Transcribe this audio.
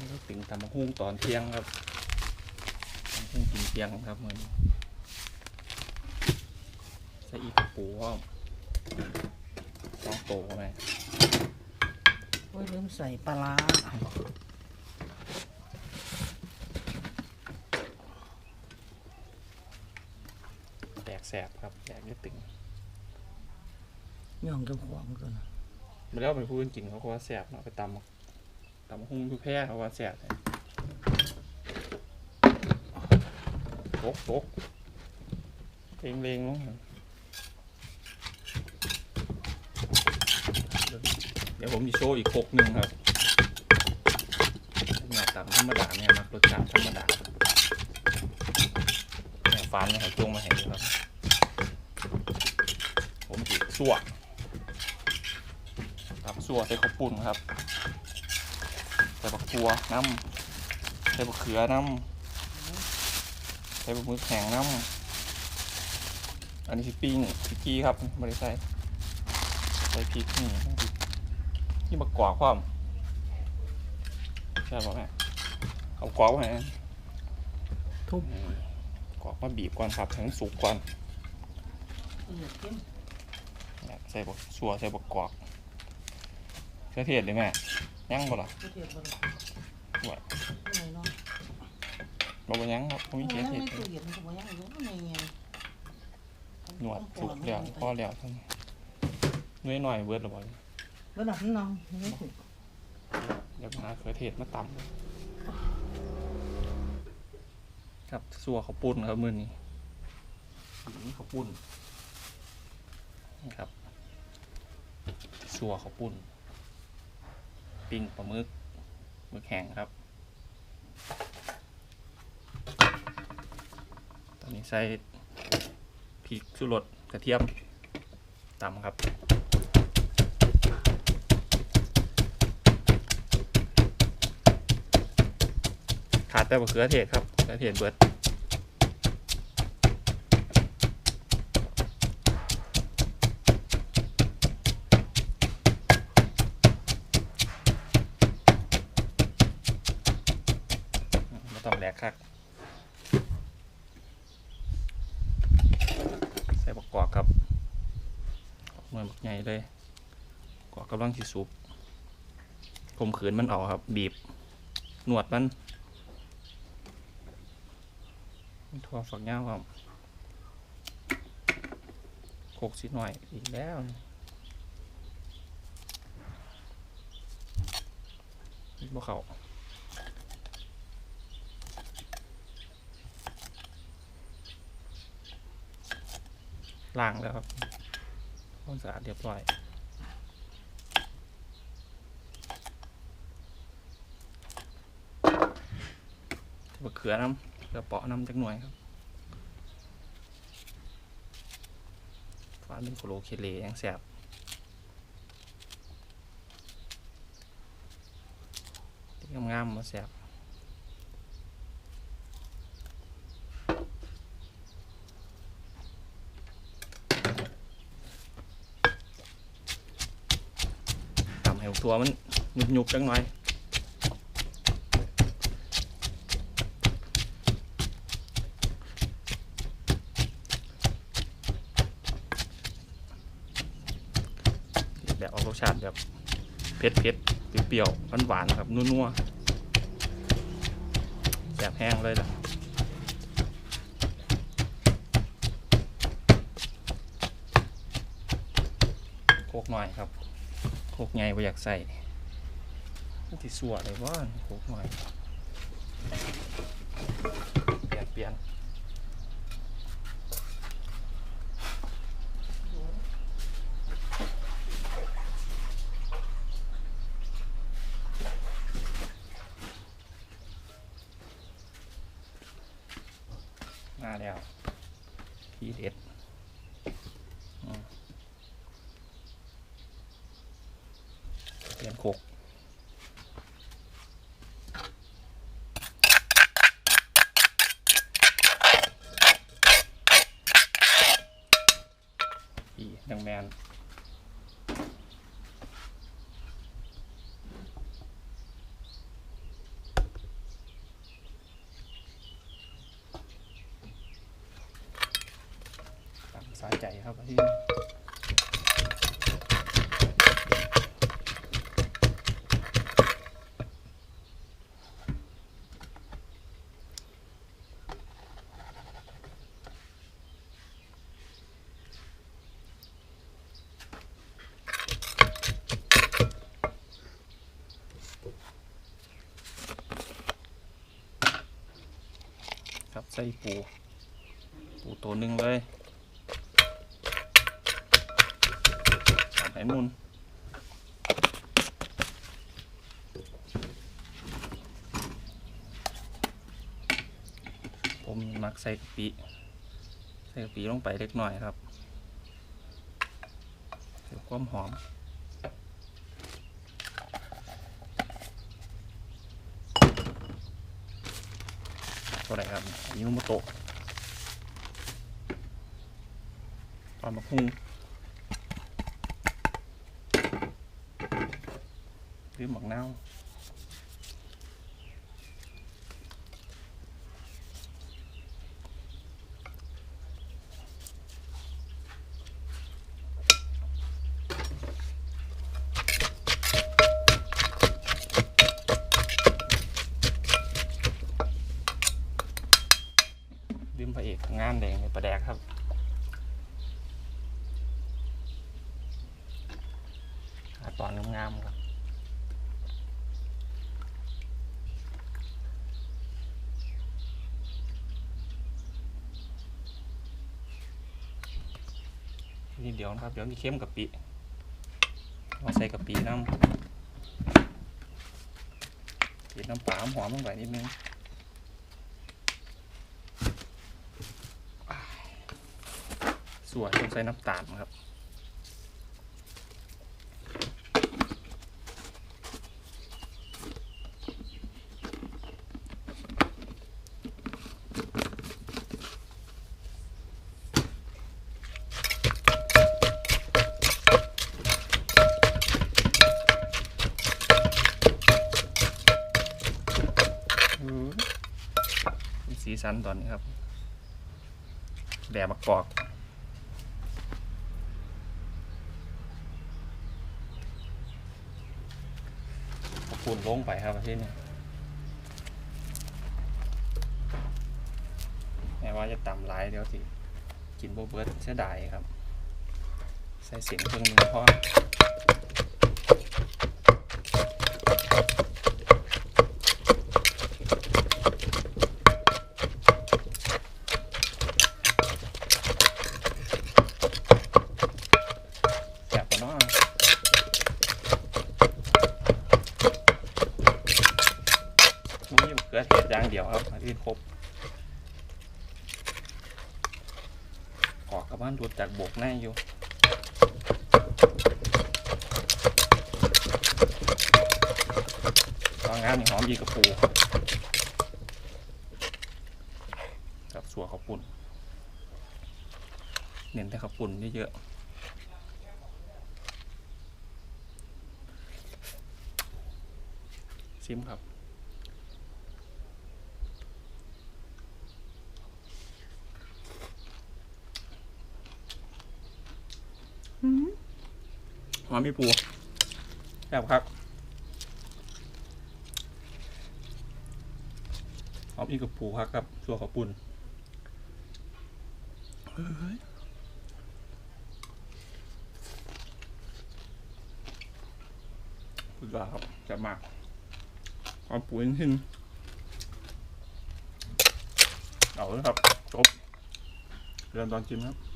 นี่ก็ถึงตำมะฮุ่งตอนเที่ยงครับตำมะฮุ่งกินเที่ยงครับมือนี้ใส่อีกกระปูว่าสองโตไหมโอ้ยลืมใส่ปลาร้าแตกแสบครับแตกเยอะตึงย่องเจ้าของตัวนะไม่ได้เอาไปพูดจริงเขาก็ว่าแสบเนาะไปตำ ตำมะฮุ่งทุกแพร่เขาว่าแสบเลยตกตกเลงเลงลงเดี๋ยวผมจะโชว์อีกคกหนึ่งครับเนี่ยตำธรรมดาเนี่ยมักรสชาติธรรมดาเนี่ยฟันเนี่ยจงมาให้ดูครับ ผมจีสั่วครับสั่วใส่ข้าวปุ้นครับ ใส่บักทัวน้ำใส่บักเขือน้ำใส่บักมือแข็งน้ำอันนี้คือปิ้งพริกกี้ครับไม่ได้ใส่ใส่พริกนี่ต้องพริกนี่บักกวาดความใช่ป่ะแม่เอากวาดไว้นะทุบกวาดมาบีบก่อนครับให้มันสุกก่อนเอือดเข้มเนี่ยใส่บักสัวใส่บักกวาดเครื่องเทศเลยแม่ ยังบ่ล่ะก็เทียบบนว่าไม่เนาะบ่บ่ยังครับบ่มีเครื่องยังเทศไม่เลตู้ยเย็นมันก็บ่ยังอยู่ในเงี้ยหนวดสุกแล้วพอแล้วท่านน้อยหน่อยเบิดหรือเปล่าระดับนั้นน้องยังไม่ถูกเดี๋ยวหาเครื่องเทศมาตำครับสัวข้าวปุ้นครับมื้อนี้นี่ข้าวปุ้นนี่ครับสัวข้าวปุ้น ปิ้งปลาหมึกหมึกแห้งครับ ตอนนี้ใส่พริกชูรสกระเทียมตำครับขาดแต่มะเขือเทศครับมะเขือเทศเบิดไม่ต้อง แหลกครับใส่บักกอกครับหน่วยบักใหญ่เลยกอกกำลังสิสุบผมขืนมันออกครับ บีบ หนวดมันมีถั่วฝักยาวครับโคกสิหน่อยอีกแล้วบ่เขา ล้างแล้วครับความสะอาดเรียบร้อยมะเขือน้ำเขือเปาะน้ำจักหน่วยครับฟ้าเป็นโคโลเคเลยังแสบงามๆมาแสบ ทำให้ตัวมันหยุบๆจังหน่อยแบบเอารสชาติแบบเผ็ดเผ็ดๆเปรี้ยวหวานหวานครับนัวๆแสบแห้งเลยล่ะโคกหน่อยครับ โคกใหญ่ไม่อยากใส่ที่สัวเลยว่าโคกหน่อยเปลี่ยนเปลี่ยนมาแล้วทีเด็ด เตรียมโขกอีดังแมนตามสายใจครับที่ ครับใส่ปู ปูตัวหนึ่งเลยสามไหมุนผมมักใส่กะปิใส่กะปิลงไปเล็กน้อยครับเพื่อความหอม ตัวไหนครับอันนี้มันโมโตะปลาหมักฮุงหรือหมักนาวลืมพระเอกงานแดงในประแดกครับหาตอนงามๆครับนี่เดี๋ยวนะครับ เดี๋ยวมีเข้มกะปิเราใส่กะปิน้ำปิดน้ำปลาหอมลงไปนิดนึง ส่วนต้องใส่น้ำตาลครับสีสันตอนนี้ครับแบบมะกอก เอาปูนลงไปครับที่นี่แม้ว่าจะต่ำหลายเดี๋ยวสิกินโบเบิร์ดเสียดายครับ ใส่เสียงเพิ่งนึงเพราะ แซ่บกว่าเนาะนี่มะเขือเทศอ ย่างเดียวครับอันอื่นครบออกกับบ้านดูจากบกแน่อยู่ตอนงานนี่หอมยีกระปูกับสัวข้าวปุ่นเน้นแต่ข้าวปุ่นเยอะๆซิมครับ หอมมีปูแบบครับหอมอีกกับปูครับกับชัวขาวปุ่นเฮ้ยสุดยอดครับจะมากเอาปุ๋ยขึ้นเอาเลยครับ จบ เริ่มตอนกินครับ